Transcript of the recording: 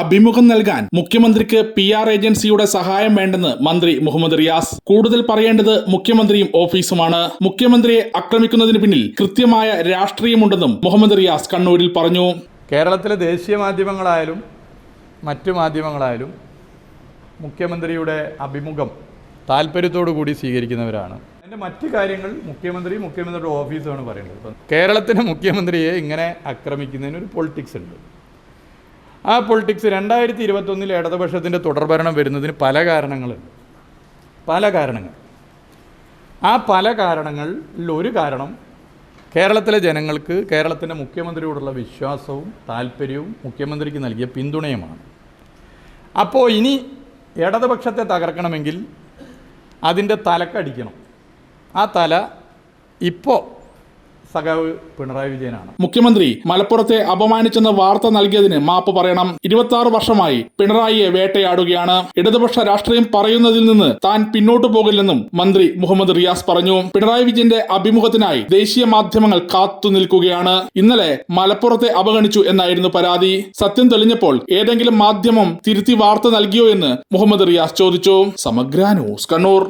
അഭിമുഖം നൽകാൻ മുഖ്യമന്ത്രിക്ക് പി ആർ ഏജൻസിയുടെ സഹായം വേണ്ടെന്ന് മന്ത്രി മുഹമ്മദ് റിയാസ്. കൂടുതൽ പറയേണ്ടത് മുഖ്യമന്ത്രിയും ഓഫീസുമാണ്. മുഖ്യമന്ത്രിയെ ആക്രമിക്കുന്നതിന് പിന്നിൽ കൃത്യമായ രാഷ്ട്രീയമുണ്ടെന്നും മുഹമ്മദ് റിയാസ് കണ്ണൂരിൽ പറഞ്ഞു. കേരളത്തിലെ ദേശീയ മാധ്യമങ്ങളായാലും മറ്റു മാധ്യമങ്ങളായാലും മുഖ്യമന്ത്രിയുടെ അഭിമുഖം താല്പര്യത്തോടു കൂടി സ്വീകരിക്കുന്നവരാണ്. അതിന്റെ മറ്റു കാര്യങ്ങൾ മുഖ്യമന്ത്രി മുഖ്യമന്ത്രിയുടെ ഓഫീസാണ് പറയുന്നത്. കേരളത്തിലെ മുഖ്യമന്ത്രിയെ ഇങ്ങനെ ആക്രമിക്കുന്നതിന് ഒരു പൊളിറ്റിക്സ് ഉണ്ട്. ആ പൊളിറ്റിക്സ് രണ്ടായിരത്തി ഇരുപത്തൊന്നിൽ ഇടതുപക്ഷത്തിന്റെ തുടർഭരണം വരുന്നതിന് പല കാരണങ്ങൾ. പല കാരണങ്ങൾ. ആ പല കാരണങ്ങളിൽ ഒരു കാരണം കേരളത്തിലെ ജനങ്ങൾക്ക് കേരളത്തിന്റെ മുഖ്യമന്ത്രിയോടുള്ള വിശ്വാസവും താല്പര്യവും മുഖ്യമന്ത്രിക്ക് നൽകിയ പിന്തുണയുമാണ്. അപ്പോൾ ഇനി ഇടതുപക്ഷത്തെ തകർക്കണമെങ്കിൽ അതിന്റെ തലക്കടിക്കണം. ആ തല ഇപ്പോൾ സഖാവ് പിണറായി വിജയനാണ്. മുഖ്യമന്ത്രി മലപ്പുറത്തെ അപമാനിച്ചെന്ന വാർത്ത നൽകിയതിന് മാപ്പ് പറയണം. ഇരുപത്തി വർഷമായി പിണറായിയെ വേട്ടയാടുകയാണ്. ഇടതുപക്ഷ രാഷ്ട്രീയം പറയുന്നതിൽ നിന്ന് താൻ പിന്നോട്ടു പോകില്ലെന്നും മന്ത്രി മുഹമ്മദ് റിയാസ് പറഞ്ഞു. പിണറായി വിജയന്റെ അഭിമുഖത്തിനായി ദേശീയ മാധ്യമങ്ങൾ കാത്തു നിൽക്കുകയാണ്. ഇന്നലെ മലപ്പുറത്തെ അവഗണിച്ചു എന്നായിരുന്നു പരാതി. സത്യം തെളിഞ്ഞപ്പോൾ ഏതെങ്കിലും മാധ്യമം തിരുത്തി വാർത്ത നൽകിയോ എന്ന് മുഹമ്മദ് റിയാസ് ചോദിച്ചു. സമഗ്ര ന്യൂസ് കണ്ണൂർ.